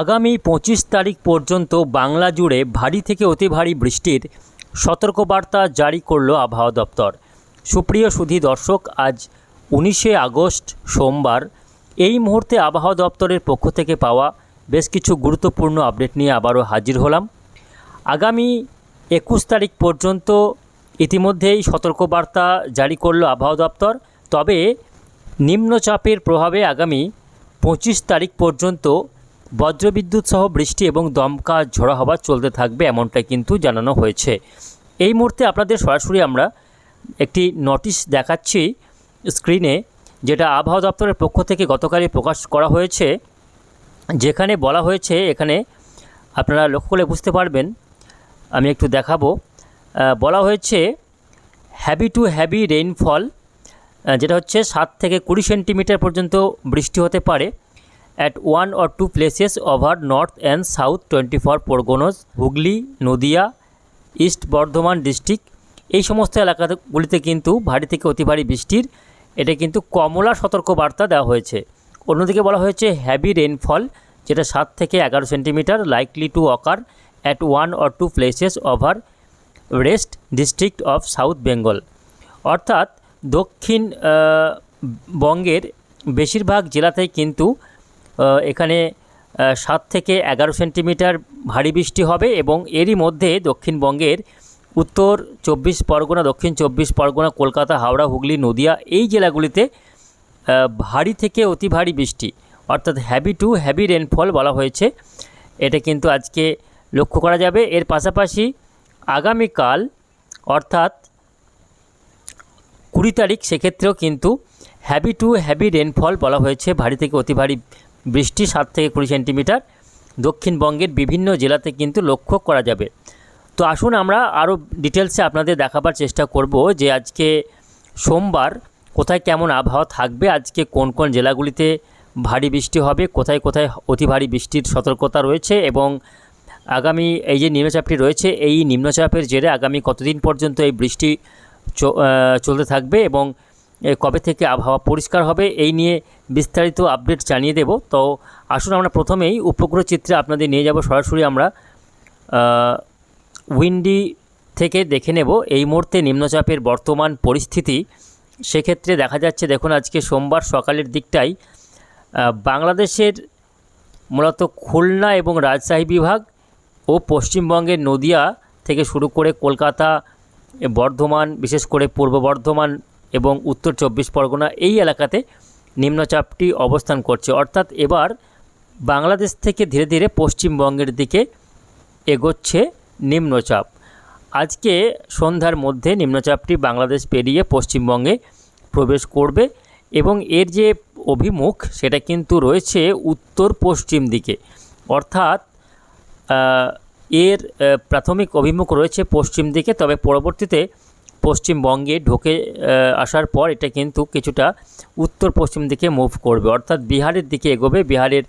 আগামী পঁচিশ তারিখ পর্যন্ত বাংলা জুড়ে ভারী থেকে অতি ভারী বৃষ্টির সতর্কবার্তা জারি করল আবহাওয়া দপ্তর। সুপ্রিয় সুধী দর্শক, আজ উনিশে আগস্ট, সোমবার। এই মুহূর্তে আবহাওয়া দপ্তরের পক্ষ থেকে পাওয়া বেশ কিছু গুরুত্বপূর্ণ আপডেট নিয়ে আবারও হাজির হলাম। আগামী একুশ তারিখ পর্যন্ত ইতিমধ্যেই সতর্কবার্তা জারি করল আবহাওয়া দপ্তর। তবে নিম্নচাপের প্রভাবে আগামী পঁচিশ তারিখ পর্যন্ত বজ্রবিদ্যুৎ সহ বৃষ্টি এবং দমকা ঝোড়া হওয়া চলতে থাকবে এমনটাই কিন্তু জানানো হয়েছে। এই মুহূর্তে আপনাদের সরাসরি আমরা একটি নোটিশ দেখাচ্ছি স্ক্রিনে যেটা আবহাওয়া দপ্তরের পক্ষ থেকে গতকালই প্রকাশ করা হয়েছে। যেখানে বলা হয়েছে, এখানে আপনারা লক্ষ্য করে বুঝতে পারবেন, আমি একটু দেখাবো। বলা হয়েছে হ্যাভি টু হ্যাভি রেইনফল যেটা হচ্ছে সাত থেকে কুড়ি সেন্টিমিটার পর্যন্ত বৃষ্টি হতে পারে। At one or two places over north and south twenty four Parganas Hooghly Nadia east Bardhaman district এই সমস্ত এলাকাগুলিতে কিন্তু ভারী থেকে অতি ভারী বৃষ্টির, এটা কিন্তু কমলা সতর্কবার্তা দেওয়া হয়েছে। অন্যদিকে বলা হয়েছে হ্যাভি রেইনফল যেটা সাত থেকে এগারো centimetre likely to occur at one or two places over rest district of south Bengal অর্থাৎ দক্ষিণ বঙ্গের বেশিরভাগ জেলাতেই কিন্তু এখানে সাত থেকে এগারো সেন্টিমিটার ভারী বৃষ্টি হবে এবং এরই মধ্যে দক্ষিণবঙ্গের উত্তর চব্বিশ পরগনা, দক্ষিণ চব্বিশ পরগনা, কলকাতা, হাওড়া, হুগলি, নদিয়া এই জেলাগুলিতে ভারী থেকে অতি ভারী বৃষ্টি, অর্থাৎ হ্যাভি টু হ্যাভি রেনফল বলা হয়েছে। এটা কিন্তু আজকে লক্ষ্য করা যাবে। এর পাশাপাশি আগামীকাল, অর্থাৎ কুড়ি তারিখ, সেক্ষেত্রেও কিন্তু হ্যাভি টু হ্যাভি রেনফল বলা হয়েছে। ভারী থেকে অতি ভারী বৃষ্টি সাত থেকে কুড়ি সেন্টিমিটার। দক্ষিণবঙ্গের বিভিন্ন জেলাতে কিন্তু লক্ষ্য করা যাবে। তো আসুন আমরা আরও ডিটেলসে আপনাদের দেখাবার চেষ্টা করব যে আজকে সোমবার কোথায় কেমন আবহাওয়া থাকবে, আজকে কোন কোন জেলাগুলিতে ভারী বৃষ্টি হবে, কোথায় কোথায় অতি ভারী বৃষ্টির সতর্কতা রয়েছে এবং আগামী এই যে নিম্নচাপটি রয়েছে, এই নিম্নচাপের জেরে আগামী কতদিন পর্যন্ত এই বৃষ্টি চলতে থাকবে এবং কবে থেকে আবহাওয়া পরিষ্কার হবে এই নিয়ে বিস্তারিত আপডেট জানিয়ে দেব। তো আসুন আমরা প্রথমেই উপগ্রহ চিত্রে আপনাদের নিয়ে যাব। সরাসরি আমরা উইন্ডি থেকে দেখে নেব। এই মুহূর্তে নিম্নচাপের বর্তমান পরিস্থিতি, সেক্ষেত্রে দেখা যাচ্ছে দেখুন আজকে সোমবার সকালের দিকটাই বাংলাদেশের মূলত খুলনা এবং রাজশাহী বিভাগ ও পশ্চিমবঙ্গের নদিয়া থেকে শুরু করে কলকাতা, বর্ধমান, বিশেষ করে পূর্ব বর্ধমান এবং উত্তর চব্বিশ পরগনা এই এলাকাতে নিম্নচাপটি অবস্থান করছে। অর্থাৎ এবার বাংলাদেশ থেকে ধীরে ধীরে পশ্চিমবঙ্গের দিকে এগোচ্ছে নিম্নচাপ। আজকে সন্ধ্যার মধ্যে নিম্নচাপটি বাংলাদেশ পেরিয়ে পশ্চিমবঙ্গে প্রবেশ করবে এবং এর যে অভিমুখ সেটা কিন্তু রয়েছে উত্তর পশ্চিম দিকে। অর্থাৎ এর প্রাথমিক অভিমুখ রয়েছে পশ্চিম দিকে, তবে পরবর্তীতে পশ্চিমবঙ্গে ঢোকে আসার পর এটা কিন্তু কিছুটা উত্তর পশ্চিম দিকে মুভ করবে। অর্থাৎ বিহারের দিকে এগোবে। বিহারের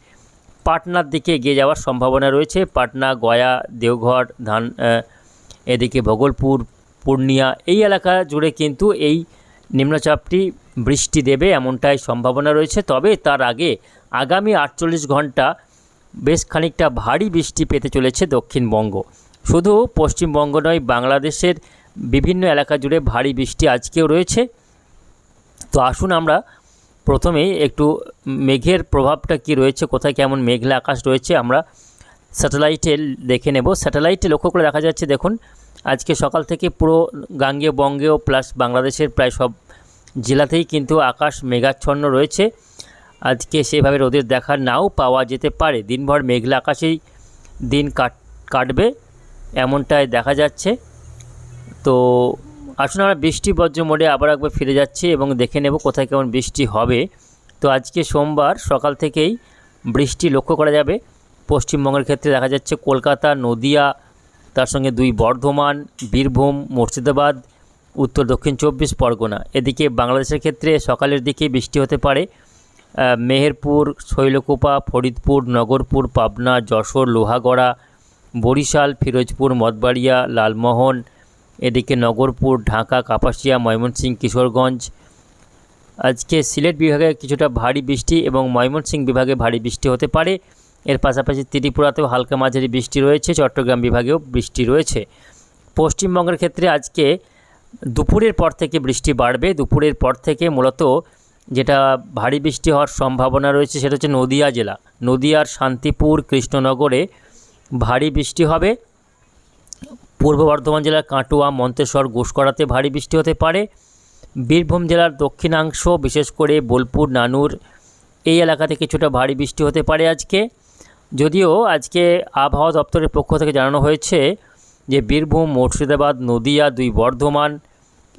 পাটনার দিকে এগিয়ে যাওয়ার সম্ভাবনা রয়েছে। পাটনা, গয়া, দেওঘর, ধান এদিকে ভগলপুর, পূর্ণিয়া এই এলাকা জুড়ে কিন্তু এই নিম্নচাপটি বৃষ্টি দেবে এমনটাই সম্ভাবনা রয়েছে। তবে তার আগে আগামী আটচল্লিশ ঘণ্টা বেশ খানিকটা ভারী বৃষ্টি পেতে চলেছে দক্ষিণবঙ্গ। শুধু পশ্চিমবঙ্গ নয়, বাংলাদেশের বিভিন্ন এলাকা জুড়ে ভারী বৃষ্টি আজকেও রয়েছে। তো আসুন আমরা প্রথমেই একটু মেঘের প্রভাবটা কি রয়েছে, কোথায় কেমন মেঘলা আকাশ রয়েছে আমরা স্যাটেলাইটে দেখে নেব। স্যাটেলাইটে লক্ষ্য করে দেখা যাচ্ছে, দেখুন, আজকে সকাল থেকে পুরো গাঙ্গেয় বঙ্গেও প্লাস বাংলাদেশের প্রায় সব জেলাতেই কিন্তু আকাশ মেঘাচ্ছন্ন রয়েছে। আজকে সেভাবে রোদের দেখা নাও পাওয়া যেতে পারে। দিনভর মেঘলা আকাশেই দিন কাট, কাটবে, এমনটাই দেখা যাচ্ছে। তো আসুন আমরা বৃষ্টি বজ্র মোডে আবার একবার ফিরে যাচ্ছি এবং দেখে নেব কোথায় কেমন বৃষ্টি হবে। তো আজকে সোমবার সকাল থেকেই বৃষ্টি লক্ষ্য করা যাবে। পশ্চিমবঙ্গের ক্ষেত্রে দেখা যাচ্ছে কলকাতা, নদিয়া, তার সঙ্গে দুই বর্ধমান, বীরভূম, মুর্শিদাবাদ, উত্তর, দক্ষিণ চব্বিশ পরগনা। এদিকে বাংলাদেশের ক্ষেত্রে সকালের দিকে বৃষ্টি হতে পারে। মেহেরপুর, শৈলকুপা, ফরিদপুর, নগরপুর, পাবনা, যশোর, লোহাগড়া, বরিশাল, ফিরোজপুর মঠবাড়িয়া লালমোহন এদিকে নগরপুর, ঢাকা, কাপাসিয়া, ময়মনসিংহ, কিশোরগঞ্জ। আজকে সিলেট বিভাগে কিছুটা ভারী বৃষ্টি এবং ময়মনসিংহ বিভাগে ভারী বৃষ্টি হতে পারে। এর পাশাপাশি ত্রিপুরাতেও হালকা মাঝারি বৃষ্টি রয়েছে, চট্টগ্রাম বিভাগেও বৃষ্টি রয়েছে। পশ্চিমবঙ্গের ক্ষেত্রে আজকে দুপুরের পর থেকে বৃষ্টি বাড়বে। দুপুরের পর থেকে মূলত যেটা ভারী বৃষ্টি হওয়ার সম্ভাবনা রয়েছে সেটা হচ্ছে নদিয়া জেলা। নদিয়ার শান্তিপুর, কৃষ্ণনগরে ভারী বৃষ্টি হবে। পূর্ব বর্ধমান জেলার কাটুয়া, মন্তেশ্বর ঘুষকরাতে ভারী বৃষ্টি হতে পারে। বীরভূম জেলার দক্ষিণাংশ, বিশেষ করে বোলপুর, নানুর, এই এলাকাতে কিছুটা ভারী বৃষ্টি হতে পারে আজকে। যদিও আজকে আবহাওয়া দপ্তরের পক্ষ থেকে জানানো হয়েছে যে বীরভূম, মুর্শিদাবাদ, নদিয়া, দুই বর্ধমান,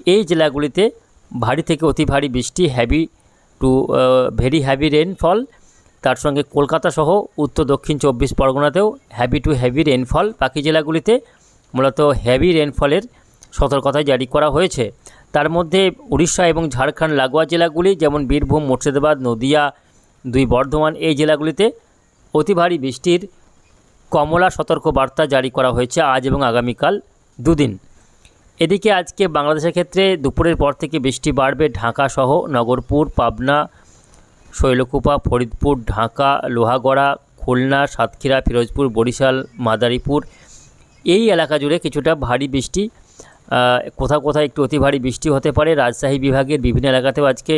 এই জেলাগুলিতে ভারী থেকে অতি ভারী বৃষ্টি heavy to very heavy rainfall তার সঙ্গে কলকাতা সহ উত্তর দক্ষিণ চব্বিশ পরগনাতেও হ্যাভি টু হ্যাভি রেনফল বাকি জেলাগুলিতে মূলত হ্যাভি রেনফলের সতর্কতা জারি করা হয়েছে। তার মধ্যে উড়িষ্যা এবং ঝাড়খণ্ড লাগোয়া জেলাগুলি যেমন বীরভূম, মুর্শিদাবাদ, নদিয়া, দুই বর্ধমান এই জেলাগুলিতে অতি ভারী বৃষ্টির কমলা সতর্ক বার্তা জারি করা হয়েছে আজ এবং আগামীকাল দুদিন। এদিকে আজকে বাংলাদেশের ক্ষেত্রে দুপুরের পর থেকে বৃষ্টি বাড়বে ঢাকা সহ নগরপুর, পাবনা, শৈলকুপা, ফরিদপুর, ঢাকা, লোহাগড়া, খুলনা, সাতক্ষীরা, ফিরোজপুর, বরিশাল, মাদারীপুর এই এলাকা জুড়ে কিছুটা ভারী বৃষ্টি কোথাও কোথাও একটু অতি ভারী বৃষ্টি হতে পারে। রাজশাহী বিভাগের বিভিন্ন এলাকাতেও আজকে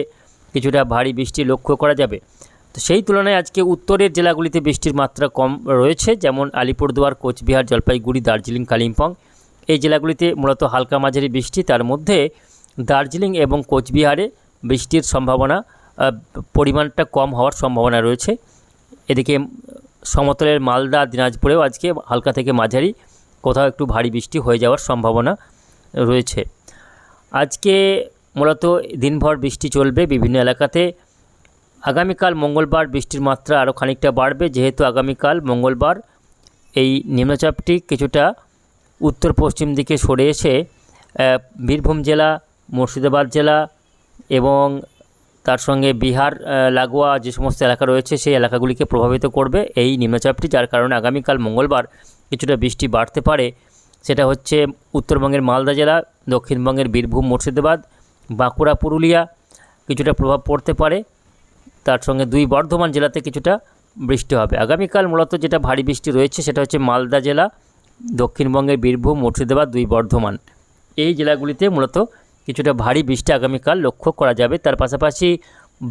কিছুটা ভারী বৃষ্টি লক্ষ্য করা যাবে। তো সেই তুলনায় আজকে উত্তরের জেলাগুলিতে বৃষ্টির মাত্রা কম রয়েছে, যেমন আলিপুরদুয়ার, কোচবিহার, জলপাইগুড়ি, দার্জিলিং, কালিম্পং। এই জেলাগুলিতে মূলত হালকা মাঝারি বৃষ্টি। তার মধ্যে দার্জিলিং এবং কোচবিহারে বৃষ্টির সম্ভাবনা পরিমাণটা কম হওয়ার সম্ভাবনা রয়েছে। এদিকে সমতলের মালদা, দিনাজপুরেও আজকে হালকা থেকে মাঝারি কোথাও একটু ভারী বৃষ্টি হয়ে যাওয়ার সম্ভাবনা রয়েছে। আজকে মূলত দিনভর বৃষ্টি চলবে বিভিন্ন এলাকাতে। আগামীকাল মঙ্গলবার বৃষ্টির মাত্রা আরও খানিকটা বাড়বে, যেহেতু আগামীকাল মঙ্গলবার এই নিম্নচাপটি কিছুটা উত্তর পশ্চিম দিকে সরে এসে বীরভূম জেলা, মুর্শিদাবাদ জেলা এবং তার সঙ্গে বিহার লাগোয়া যে সমস্ত এলাকা রয়েছে, সেই এলাকাগুলিকে প্রভাবিত করবে এই নিম্নচাপটি, যার কারণে আগামীকাল মঙ্গলবার কিছুটা বৃষ্টি বাড়তে পারে, সেটা হচ্ছে উত্তরবঙ্গের মালদা জেলা, দক্ষিণবঙ্গের বীরভূম, মুর্শিদাবাদ, বাঁকুড়া, পুরুলিয়া কিছুটা প্রভাব পড়তে পারে। তার সঙ্গে দুই বর্ধমান জেলাতে কিছুটা বৃষ্টি হবে। আগামীকাল মূলত যেটা ভারী বৃষ্টি রয়েছে সেটা হচ্ছে মালদা জেলা, দক্ষিণবঙ্গের বীরভূম, মুর্শিদাবাদ, দুই বর্ধমান। এই জেলাগুলিতে মূলত কিছুটা ভারী বৃষ্টি আগামীকাল লক্ষ্য করা যাবে। তার পাশাপাশি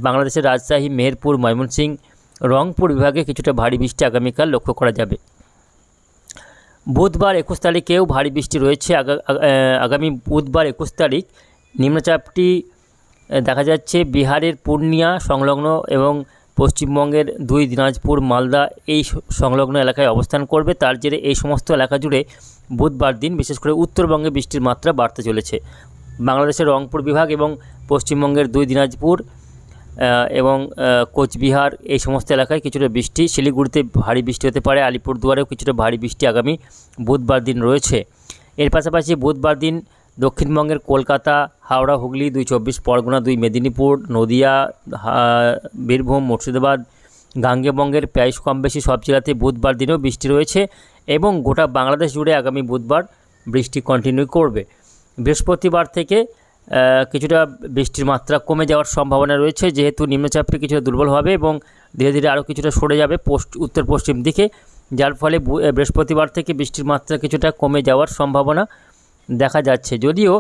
বাংলাদেশের রাজশাহী, মেহেরপুর, ময়মনসিংহ, রংপুর বিভাগে কিছুটা ভারী বৃষ্টি আগামীকাল লক্ষ্য করা যাবে। বুধবার একুশ তারিখেও ভারী বৃষ্টি রয়েছে। আগা- আগামী বুধবার একুশ তারিখ নিম্নচাপটি দেখা যাচ্ছে বিহারের পূর্ণিয়া সংলগ্ন এবং পশ্চিমবঙ্গের দুই, দিনাজপুর, মালদা এই সংলগ্ন এলাকায় অবস্থান করবে। তার জেরে এই সমস্ত এলাকা জুড়ে বুধবার দিন বিশেষ করে উত্তরবঙ্গে বৃষ্টির মাত্রা বাড়তে চলেছে। বাংলাদেশের রংপুর বিভাগ এবং পশ্চিমবঙ্গের দুই, দিনাজপুর এবং কোচবিহার এই সমস্ত এলাকায় কিছুটা বৃষ্টি, শিলিগুড়িতে ভারী বৃষ্টি হতে পারে, আলিপুরদুয়ারেও কিছুটা ভারী বৃষ্টি আগামী বুধবার দিন রয়েছে। এর পাশাপাশি বুধবার দিন দক্ষিণবঙ্গের কলকাতা, হাওড়া, হুগলি, দুই চব্বিশ, পরগনা, দুই মেদিনীপুর, নদিয়া বীরভূম, মুর্শিদাবাদ গাঙ্গেবঙ্গের প্রায় কম বেশি সব জেলাতে বুধবার দিনেও বৃষ্টি রয়েছে এবং গোটা বাংলাদেশ জুড়ে আগামী বুধবার বৃষ্টি কন্টিনিউ করবে। বৃহস্পতিবার থেকে কিছুটা বৃষ্টির মাত্রা কমে যাওয়ার সম্ভাবনা রয়েছে, যেহেতু নিম্নচাপটি কিছুটা দুর্বল হবে এবং ধীরে ধীরে আরও কিছুটা সরে যাবে পোস্ট উত্তর পশ্চিম দিকে, যার ফলে বৃহস্পতিবার থেকে বৃষ্টির মাত্রা কিছুটা কমে যাওয়ার সম্ভাবনা দেখা যাচ্ছে। যদিও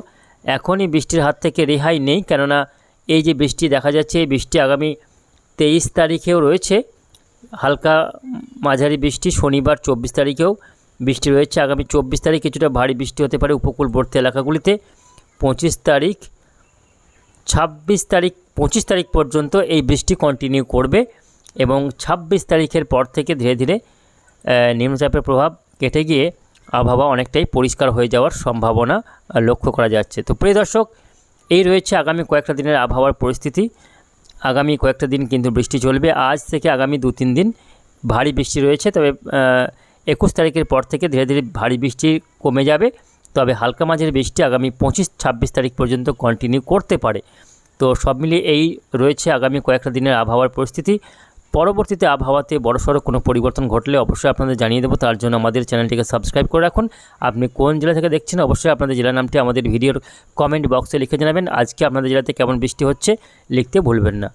এখনই বৃষ্টির হাত থেকে রেহাই নেই, কেননা এই যে বৃষ্টি দেখা যাচ্ছে, এই বৃষ্টি আগামী তেইশ তারিখেও রয়েছে। হালকা মাঝারি বৃষ্টি, শনিবার চব্বিশ তারিখেও বৃষ্টি রয়েছে। আগামী চব্বিশ তারিখ কিছুটা ভারী বৃষ্টি হতে পারে উপকূলবর্তী এলাকাগুলিতে। পঁচিশ তারিখ, ছাব্বিশ তারিখ, পঁচিশ তারিখ পর্যন্ত এই বৃষ্টি কন্টিনিউ করবে এবং ছাব্বিশ তারিখের পর থেকে ধীরে ধীরে নিম্নচাপের প্রভাব কেটে গিয়ে আবহাওয়া অনেকটাই পরিষ্কার হয়ে যাওয়ার সম্ভাবনা লক্ষ্য করা যাচ্ছে। তো প্রিয় দর্শক, এই রয়েছে আগামী কয়েকটা দিনের আবহাওয়ার পরিস্থিতি। আগামী কয়েকটা দিন কিন্তু বৃষ্টি চলবে। আজ থেকে আগামী দু তিন দিন ভারী বৃষ্টি রয়েছে, তবে একুশ তারিখের পর থেকে ধীরে ধীরে ভারী বৃষ্টি কমে যাবে। তবে হালকা মাঝের বৃষ্টি আগামী পঁচিশ, ছাব্বিশ তারিখ পর্যন্ত কন্টিনিউ করতে পারে। তো সব মিলিয়ে এই রয়েছে আগামী কয়েকটা দিনের আবহাওয়ার পরিস্থিতি। পরবর্তীতে আবহাওয়াতে বড়সড় কোনো পরিবর্তন ঘটলে অবশ্যই আপনাদের জানিয়ে দেবো। তার জন্য আমাদের চ্যানেলটিকে সাবস্ক্রাইব করে রাখুন। আপনি কোন জেলা থেকে দেখছেন অবশ্যই আপনাদের জেলার নামটি আমাদের ভিডিওর কমেন্ট বক্সে লিখে জানাবেন। আজকে আপনাদের জেলাতে কেমন বৃষ্টি হচ্ছে লিখতে ভুলবেন না।